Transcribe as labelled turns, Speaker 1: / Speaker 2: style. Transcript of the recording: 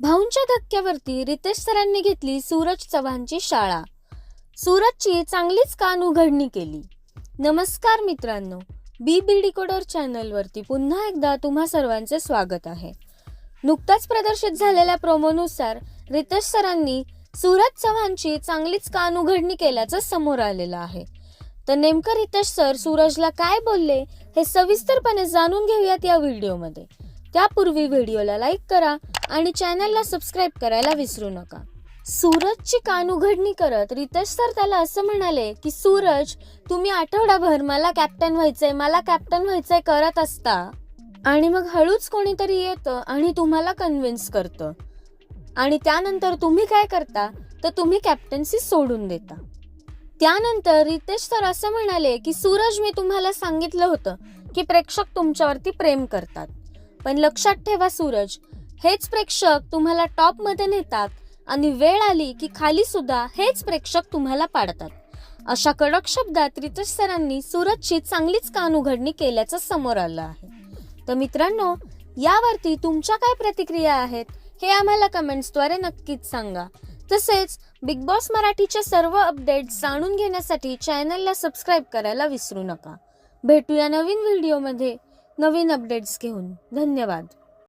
Speaker 1: भाऊंच्या धक्क्यावरती रितेश सरांनी घेतली सूरज चव्हाणची शाळा. सूरजची चांगलीच कान उघडणी केली. नमस्कार मित्रांनो बी बी डिकोडर चॅनलवरती पुन्हा एकदा तुम्हा सर्वांचे स्वागत आहे. नुकताच प्रदर्शित झालेल्या प्रोमोनुसार रितेश सरांनी सूरज चव्हाणची चांगलीच कान उघडणी केल्याचं समोर आलेलं आहे. तर नेमकं रितेश सर सूरजला काय बोलले हे सविस्तरपणे जाणून घेऊयात या व्हिडिओमध्ये. त्यापूर्वी व्हिडिओला लाईक करा आणि चॅनलला सबस्क्राईब करायला विसरू नका. सूरजची कान उघडणी करत रितेश सर त्याला असं म्हणाले की सूरज तुम्ही आठवडाभर मला कॅप्टन व्हायचंय मला कॅप्टन व्हायचंय करत असता. आणि मग हळूच कोणीतरी येतं आणि तुम्हाला कन्व्हिन्स करतं. आणि त्यानंतर तुम्ही काय करता? तर तुम्ही कॅप्टन्सी सोडून देता. त्यानंतर रितेश सर असं म्हणाले की सूरज मी तुम्हाला सांगितलं होतं की प्रेक्षक तुमच्यावरती प्रेम करतात. पण लक्षात ठेवा सूरज. हेच प्रेक्षक तुम्हाला टॉपमध्ये नेतात आणि वेळ आली की खाली सुद्धा हेच प्रेक्षक तुम्हाला पाडतात. अशा कडक शब्दात रितेश सरांनी सूरजची चांगलीच कान उघडणी केल्याचं समोर आलं आहे. तर मित्रांनो यावरती तुमच्या काय प्रतिक्रिया आहेत हे आम्हाला कमेंट्सद्वारे नक्कीच सांगा. तसेच बिग बॉस मराठीच्या सर्व अपडेट्स जाणून घेण्यासाठी चॅनलला सबस्क्राईब करायला विसरू नका. भेटूया नवीन व्हिडिओमध्ये नवीन अपडेट्स घेऊन धन्यवाद.